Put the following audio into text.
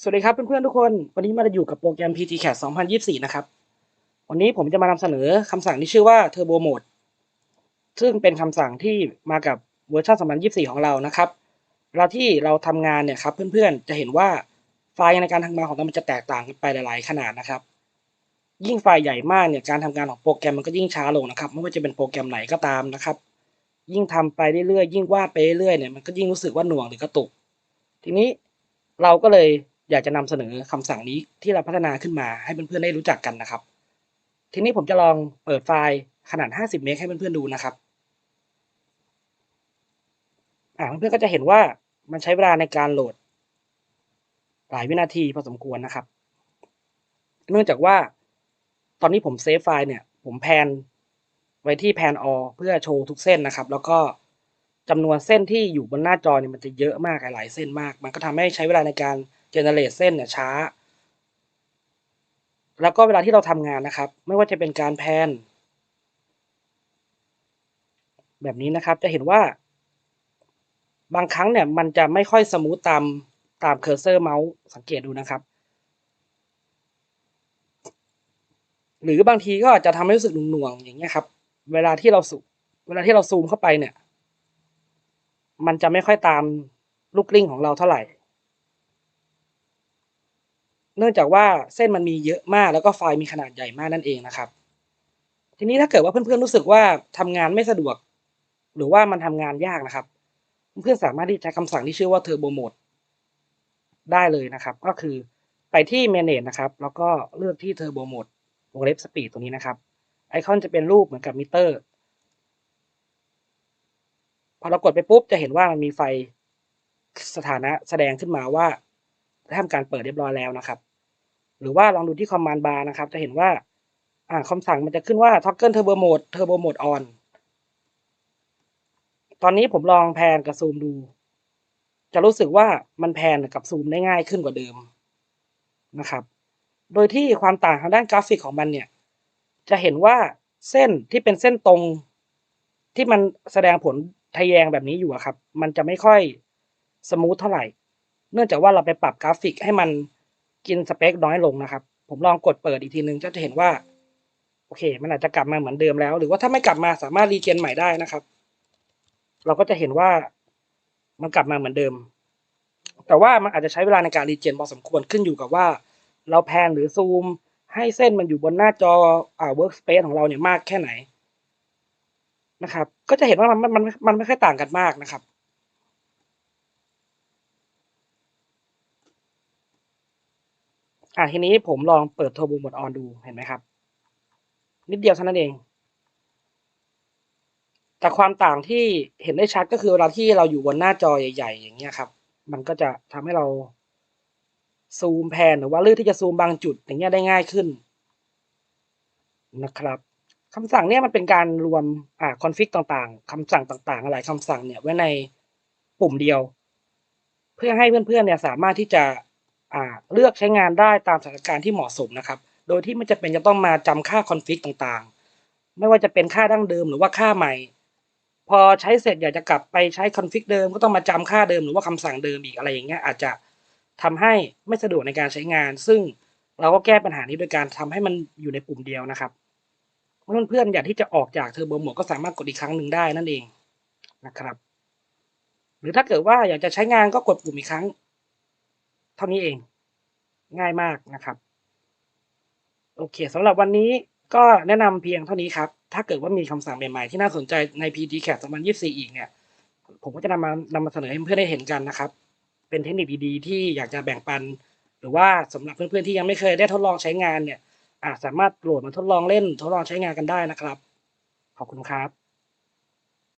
สวัสดีครับเพื่อนๆทุกคน วันนี้มาอยู่กับโปรแกรม PTCAT 2024 นะครับ วันนี้ผมจะมานำเสนอคำสั่งที่ชื่อว่า Turbo Mode ซึ่งเป็นคำสั่งที่มากับเวอร์ชัน2024 ของเรานะครับเวลาที่เราทำงานเนี่ยครับเพื่อนๆ จะเห็นว่าไฟล์ในการทำงานของเรามันจะแตกต่างกันไปหลายๆ ขนาดนะครับ ยิ่งไฟล์ใหญ่มากเนี่ยการทำงานของโปรแกรมมันก็ยิ่งช้าลงนะครับ ไม่ว่าจะเป็นโปรแกรมไหนก็ตามนะครับ ยิ่งทำไปเรื่อยๆ ยิ่งวาดไปเรื่อยๆ เนี่ยมันก็ยิ่งรู้สึกว่าหน่วงหรือกระตุก ทีนี้เราก็เลย อยากจะนำเสนอคำสั่งนี้ที่เราพัฒนาขึ้นมาให้เพื่อนๆได้รู้จักกันนะครับ ทีนี้ผมจะลองเปิดไฟล์ขนาด 50 เมกให้เพื่อนๆดูนะครับอ่าเพื่อนๆก็จะเห็นว่ามันใช้เวลาในการโหลด หลายวินาทีพอสมควรนะครับ เนื่องจากว่าตอนนี้ผมเซฟไฟล์เนี่ย ผมแพนไว้ที่แพนออเพื่อโชว์ทุกเส้นนะครับ แล้วก็จำนวนเส้นที่อยู่บนหน้าจอเนี่ยมันจะเยอะมากหลายเส้นมาก มันก็ทำให้ใช้เวลาในการ เจเนเรตเส้นเนี่ยช้า แล้วก็เวลาที่เราทำงานนะครับ ไม่ว่าจะเป็นการแพนแบบนี้นะครับจะเห็นว่า บางครั้งเนี่ยมันจะไม่ค่อยสมูทตามตามเคอร์เซอร์เมาส์สังเกตดูนะครับ หรือบางทีก็อาจจะทำให้รู้สึกหน่วงๆอย่างเงี้ยครับ เวลาที่เราสูเวลาที่เราซูมเข้าไปเนี่ย มันจะไม่ค่อยตามลูกกลิ้งของเราเท่าไหร่ เนื่องจากว่าเส้นมันมีเยอะมาก แล้วก็ไฟล์มีขนาดใหญ่มากนั่นเองนะครับ ทีนี้ถ้าเกิดว่าเพื่อนๆรู้สึกว่าทำงานไม่สะดวก หรือว่ามันทำงานยากนะครับ เพื่อนๆสามารถที่จะใช้คำสั่งที่ชื่อว่า Turbo Mode ได้เลยนะครับ ก็คือไปที่ Manage นะครับ แล้วก็เลือกที่ Turbo Mode วงเล็บ Speed ตรงนี้นะครับ ไอคอนจะเป็นรูปเหมือนกับมิเตอร์ พอเรากดไปปุ๊บจะเห็นว่ามันมีไฟสถานะแสดงขึ้นมาว่าทำการเปิดเรียบร้อยแล้วนะครับ หรือว่าลองดูที่คอมมานด์บาร์นะครับ จะเห็นว่าอ่าคำสั่งมันจะขึ้นว่า toggle turbo mode turbo mode on ตอนนี้ผมลองแพนกับซูมดู จะรู้สึกว่ามันแพนกับซูมได้ง่ายขึ้นกว่าเดิมนะครับ โดยที่ความต่างทางด้านกราฟิกของมันเนี่ย จะเห็นว่าเส้นที่เป็นเส้นตรงที่มันแสดงผลทะแยงแบบนี้อยู่ครับ มันจะไม่ค่อยสมูทเท่าไหร่ เนื่องจากว่าเราไปปรับกราฟิกให้มัน กินสเปคน้อยลงนะครับ ผมลองกดเปิดอีกทีนึงก็จะเห็นว่า โอเค มันอาจจะกลับมาเหมือนเดิมแล้ว หรือว่าถ้าไม่กลับมาสามารถรีเจนใหม่ได้นะครับ เราก็จะเห็นว่ามันกลับมาเหมือนเดิม แต่ว่ามันอาจจะใช้เวลาในการรีเจนพอสมควรขึ้นอยู่กับว่า เราแพนหรือซูม ให้เส้นมันอยู่บนหน้าจออ่า workspace ของเราเนี่ยมากแค่ไหนนะครับ ก็จะเห็นว่ามันมันมันไม่ค่อยต่างกันมากนะครับ อ่าทีนี้ผมลองเปิด Turbo Mode On ดูเห็นไหมครับ นิดเดียวเท่านั้นเอง แต่ความต่างที่เห็นได้ชัดก็คือเวลาที่เราอยู่บนหน้าจอใหญ่ ๆ อย่างเงี้ยครับ มันก็จะทำให้เราซูมแพนหรือว่าเลือกที่จะซูมบางจุดอย่างเงี้ยได้ง่ายขึ้นนะครับคำสั่งเนี่ยมันเป็นการรวมอ่าคอนฟิกต่างๆคำสั่งต่างๆหลายคำสั่งเนี่ยไว้ในปุ่มเดียว เพื่อให้เพื่อนๆเนี่ยสามารถที่จะ เลือกใช้งานได้ตามสถานการณ์ที่เหมาะสมนะครับ โดยที่ไม่จำเป็นจะต้องมาจำค่าคอนฟิกต่างๆ ไม่ว่าจะเป็นค่าดั้งเดิมหรือว่าค่าใหม่ พอใช้เสร็จอยากจะกลับไปใช้คอนฟิกเดิมก็ต้องมาจำค่าเดิมหรือว่าคำสั่งเดิมอีกอะไรอย่างเงี้ยอาจจะทำให้ไม่สะดวกในการใช้งาน ซึ่งเราก็แก้ปัญหานี้โดยการทำให้มันอยู่ในปุ่มเดียวนะครับเพื่อนๆอยากที่จะออกจากเทอร์โบโหมดก็สามารถกดอีกครั้งหนึ่งได้นั่นเองนะครับ หรือถ้าเกิดว่าอยากจะใช้งานก็กดปุ่มอีกครั้ง เท่านี้เอง ง่ายมากนะครับ โอเคสำหรับวันนี้ก็แนะนำเพียงเท่านี้ครับ ถ้าเกิดว่ามีคำสั่งใหม่ๆที่น่าสนใจใน PTCAT 2024 อีกเนี่ย ผมก็จะนำมานำมาเสนอให้เพื่อนได้เห็นกันนะครับ เป็นเทคนิคดีๆ ที่อยากจะแบ่งปัน หรือว่าสำหรับเพื่อนๆที่ยังไม่เคยได้ทดลองใช้งานเนี่ยอาจสามารถโหลดมาทดลองเล่นทดลองใช้งานกันได้นะครับ ขอบคุณครับ